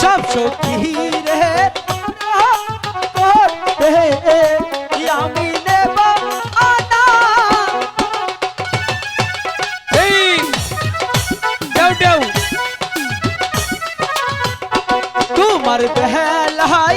সব সখী রে। আমি নেব তোমার বেহালাই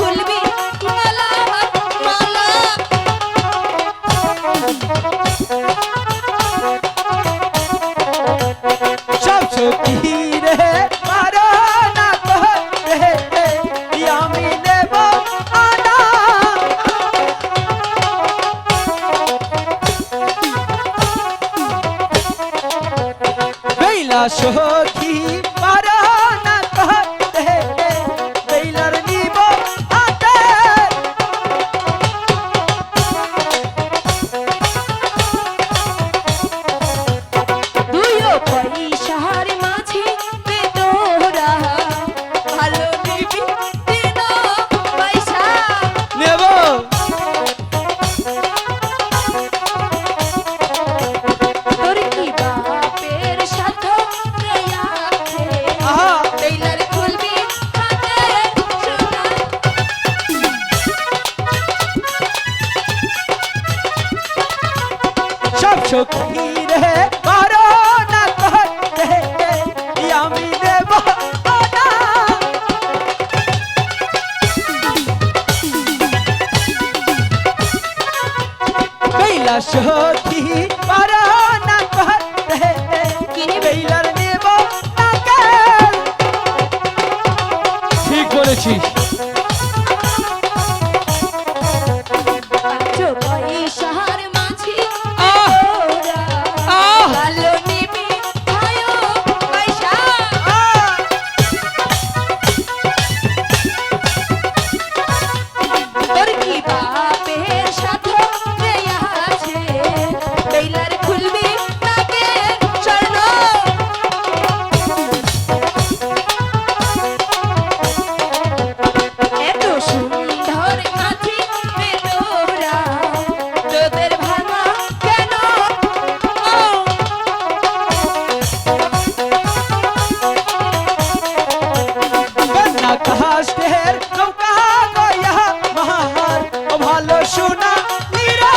বেলা সখী সখী রে মারো না করতে আমি না বেলা সখী মারো না করতে বেলার নেব? ঠিক বলেছিস। কাহাস্তের নৌকা গয়া মহার ও ভালো শোনা নীরা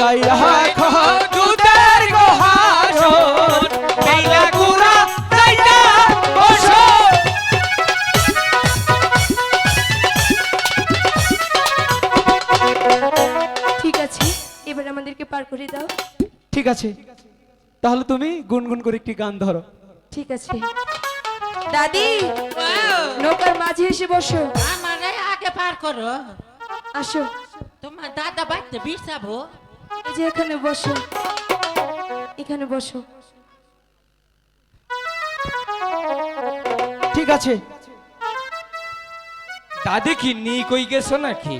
কোথায় পার করে দাও। ঠিক আছে। তাহলে তুমি গুনগুন করে একটি গান ধরো। ঠিক আছে। দাদি নৌকার মাঝে এসে বসো। আমারে আগে পার করো। আসো। তোমার দাদা বাড়িতে বিষাবো এই যে এখানে বসো। এখানে বসো। ঠিক আছে। দাদি কি নি কই গেছো নাকি?